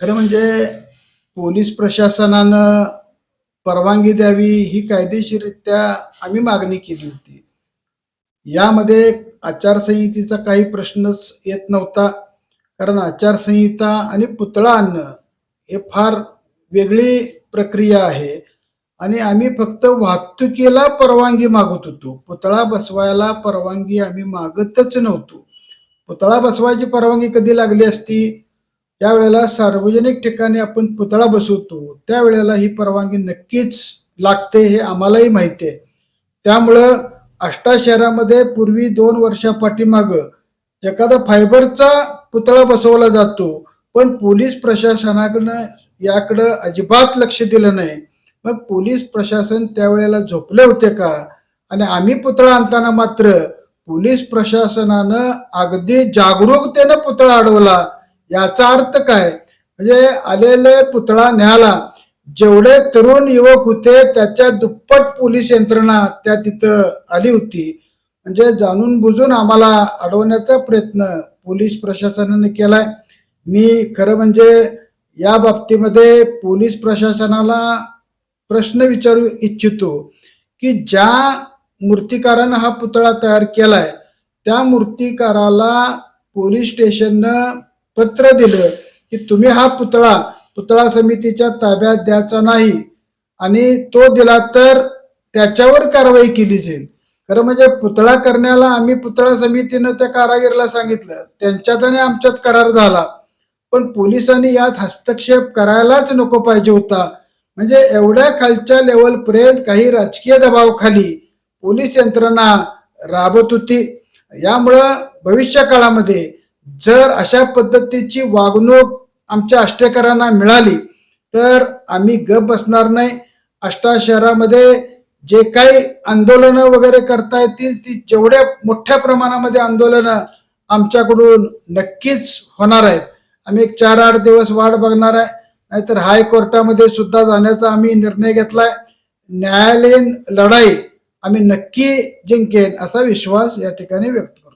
खरं म्हणजे पोलीस प्रशासनानं परवानगी द्यावी ही कायदेशीररित्या आम्ही मागणी केली होती. यामध्ये आचारसंहितेचा काही प्रश्नच येत नव्हता. कारण आचारसंहिता आणि पुतळा आणणं हे फार वेगळी प्रक्रिया आहे. आणि आम्ही फक्त वाहतुकीला परवानगी मागत होतो. पुतळा बसवायला परवानगी आम्ही मागतच नव्हतो. पुतळा बसवायची परवानगी कधी लागली असती? त्यावेळेला सार्वजनिक ठिकाणी आपण पुतळा बसवतो. त्यावेळेला ही परवानगी नक्कीच लागते हे आम्हालाही माहिती आहे. त्यामुळं आष्टा शहरामध्ये पूर्वी दोन वर्षा पाठीमाग एखादा फायबरचा पुतळा बसवला जातो पण पोलीस प्रशासनाकडनं याकडं अजिबात लक्ष दिलं नाही. मग पोलीस प्रशासन त्यावेळेला झोपले होते का? आणि आम्ही पुतळा आणताना मात्र पोलीस प्रशासनानं अगदी जागरूकतेनं पुतळा अडवला. याचा अर्थ काय? म्हणजे आलेले पुतळा न्यायला जेवढे तरुण युवक होते त्याच्या दुप्पट पोलीस यंत्रणा त्या तिथं आली होती. म्हणजे जाणून बुजून आम्हाला अडवण्याचा प्रयत्न पोलीस प्रशासनाने केलाय. मी खरं म्हणजे या बाबतीमध्ये पोलीस प्रशासनाला प्रश्न विचारू इच्छितो की ज्या मूर्तिकारानं हा पुतळा तयार केलाय त्या मूर्तिकाराला पोलीस स्टेशननं पत्र दिलं की तुम्ही हा पुतळा पुतळा समितीच्या ताब्यात द्यायचा नाही. आणि तो दिला तर त्याच्यावर कारवाई केली जाईल. खरं म्हणजे पुतळा करण्याला आम्ही पुतळा समितीनं त्या कारागीरला सांगितलं. त्यांच्यात आणि आमच्यात करार झाला. पण पोलिसांनी यात हस्तक्षेप करायलाच नको पाहिजे होता. म्हणजे एवढ्या खालच्या लेवलपर्यंत काही राजकीय दबावाखाली पोलीस यंत्रणा राबत होती. यामुळं भविष्य काळामध्ये जर अशा पद्धतीची वागणूक आमच्या अष्टेकरांना मिळाली तर आम्ही गप बसणार नाही. अष्टा शहरामध्ये जे काही आंदोलनं वगैरे करता येतील ती जेवढ्या मोठ्या प्रमाणामध्ये आंदोलनं आमच्याकडून नक्कीच होणार आहेत. आम्ही एक चार आठ दिवस वाट बघणार आहे. नाहीतर हायकोर्टामध्ये सुद्धा जाण्याचा आम्ही निर्णय घेतलाय. न्यायालयीन लढाई आम्ही नक्की जिंकेन असा विश्वास या ठिकाणी व्यक्त करतो.